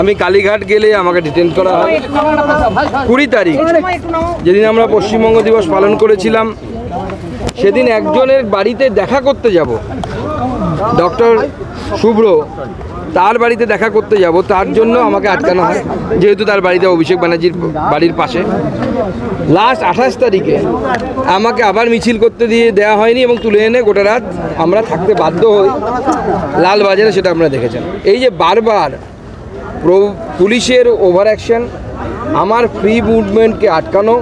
আমি কালীঘাট গেলে আমাকে ডিটেন করা হয়। কুড়ি তারিখ, যেদিন আমরা পশ্চিমবঙ্গ দিবস পালন করেছিলাম, সেদিন একজনের বাড়িতে দেখা করতে যাব, ডক্টর শুভ্র। তার বাড়িতে দেখা করতে যাব, তার জন্য আমাকে আটকানো হয়, যেহেতু তার বাড়িতে অভিষেক ব্যানার্জির বাড়ির পাশে। লাস্ট আঠাশ তারিখে আমাকে আবার মিছিল করতে দিয়ে দেওয়া হয়নি এবং তুলে এনে গোটা রাত আমরা থাকতে বাধ্য হই। লালবাজারে সেটা আপনারা দেখেছেন। এই যে বারবার পুলিশের ওভার অ্যাকশন আমার ফ্রি মুভমেন্টকে আটকানো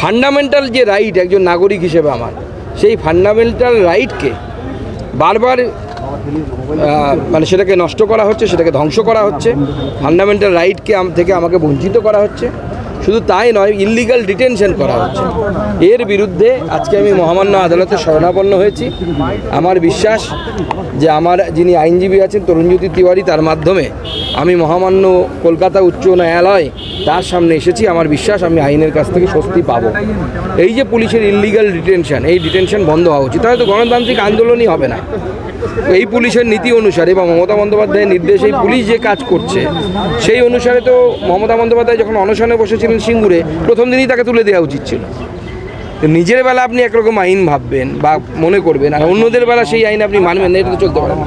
ফান্ডামেন্টাল যে রাইট একজন নাগরিক হিসেবে আমার, সেই ফান্ডামেন্টাল রাইটকে বারবার মানে সেটাকে নষ্ট করা হচ্ছে, সেটাকে ধ্বংস করা হচ্ছে। ফান্ডামেন্টাল রাইটকে থেকে আমাকে বঞ্চিত করা হচ্ছে। শুধু তাই নয় ইললিগাল ডিটেনশন করা হচ্ছে। এর বিরুদ্ধে আজকে আমি মহামান্য আদালতে শরণাপন্ন হয়েছি। আমার বিশ্বাস যে আমার যিনি আইনজীবী আছেন তরুণজ্যোতি তিওয়ারি, তার মাধ্যমে আমি মহামান্য কলকাতা উচ্চ ন্যায়ালয়, তার সামনে এসেছি। আমার বিশ্বাস আমি আইনের কাছ থেকে স্বস্তি পাবো। এই যে পুলিশের ইললিগাল ডিটেনশন এই ডিটেনশন বন্ধ হওয়া উচিত। তাহলে তো গণতান্ত্রিক আন্দোলনই হবে না। এই পুলিশের নীতি অনুসারে বা মমতা বন্দ্যোপাধ্যায়ের নির্দেশে পুলিশ যে কাজ করছে, সেই অনুসারে তো মমতা বন্দ্যোপাধ্যায় যখন অনশনে বসেছিলেন সিঙ্গুরে প্রথম দিনই তাকে তুলে দেওয়া উচিত ছিল। নিজের বেলা আপনি একরকম আইন ভাববেন বা মনে করবেন আর অন্যদের বেলা সেই আইন আপনি মানবেন না, এটা তো চলতে পারে না।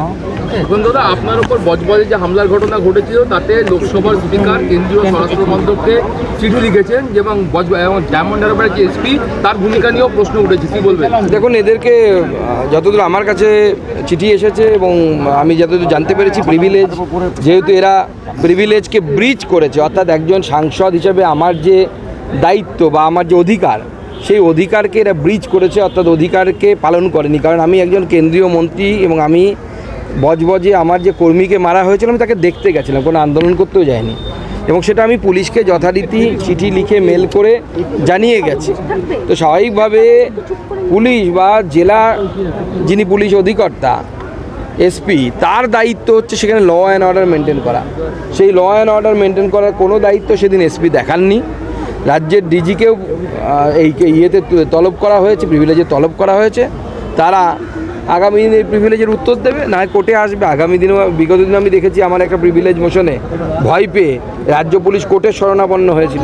দাদা আপনার উপর বজবজে যে হামলার ঘটনা ঘটেছিল, তাতে লোকসভার স্পিকার, কেন্দ্রীয় স্বরাষ্ট্র মন্ত্রককে চিঠি লিখেছেন এবং বজ এবং ডায়মন্ড হারবারের যে এসপি, তার ভূমিকা নিয়েও প্রশ্ন উঠেছে। কি বলবেন? দেখুন, এদেরকে যতদূর আমার কাছে চিঠি এসেছে এবং আমি যতদূর জানতে পেরেছি প্রিভিলেজ যেহেতু এরা প্রিভিলেজকে ব্রিজ করেছে, অর্থাৎ একজন সাংসদ হিসেবে আমার যে দায়িত্ব বা আমার যে অধিকার, সেই অধিকারকে এরা ব্রিজ করেছে, অর্থাৎ অধিকারকে পালন করেনি। কারণ আমি একজন কেন্দ্রীয় মন্ত্রী এবং আমি বজবজে আমার যে কর্মীকে মারা হয়েছিল, আমি তাকে দেখতে গেছিলাম, কোনো আন্দোলন করতেও যায়নি। এবং সেটা আমি পুলিশকে যথারীতি চিঠি লিখে মেল করে জানিয়ে গেছি। তো স্বাভাবিকভাবে পুলিশ বা জেলা যিনি পুলিশ অধিকর্তা এসপি তার দায়িত্ব হচ্ছে সেখানে ল অ্যান্ড অর্ডার মেনটেন করা। সেই ল অ্যান্ড অর্ডার মেনটেন করার কোনো দায়িত্ব সেদিন এসপি দেখাননি। রাজ্যের ডিজিকেও এই ইয়েতে তলব করা হয়েছে প্রিভিলেজে তলব করা হয়েছে। তারা আগামী দিনে এই প্রিভিলেজের উত্তর দেবে, না কোর্টে আসবে। আগামী দিনে বিগত দিনে আমি দেখেছি আমার একটা প্রিভিলেজ মোশনে ভয় পেয়ে রাজ্য পুলিশ কোর্টের শরণাপন্ন হয়েছিল।